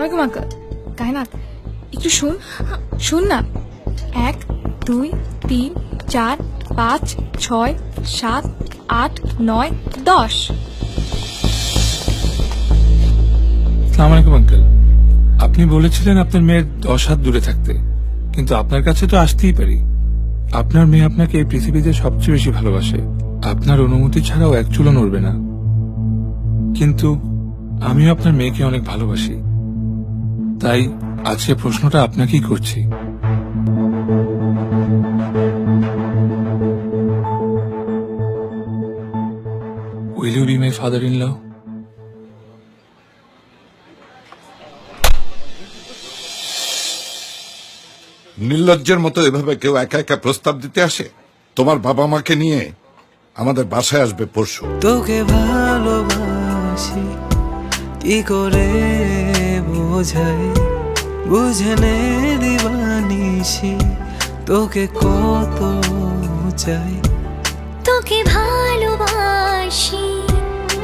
আলাইকুম আঙ্কেল কায়নাত একটু শুন শুন না। এক, দুই, তিন, চার, পাঁচ, ছয়, সাত, আট, নয়, দশ। আপনি বলেছিলেন আপনার মেয়ের দশ হাত দূরে থাকতে, কিন্তু আপনার কাছে তো আসতেই পারি। আপনার মেয়ে আপনাকে এই পৃথিবীতে সবচেয়ে বেশি ভালোবাসে। আপনার অনুমতি ছাড়াও এক চুলো নড়বে না। কিন্তু আমিও আপনার মেয়েকে অনেক ভালোবাসি। তাই আজকে প্রশ্নটা আপনাকেই করছি। Will you be my father in law নির্লজ্জের মতো এভাবে কেউ একা একা প্রস্তাব দিতে আসে? তোমার বাবা মাকে নিয়ে আমাদের বাসায় আসবে পরশু। তোকে ভালোবাসি কি করে বোঝাই বুঝে নে দিবানিসি তোকে কত চাই। তোকে ভালোবাসি।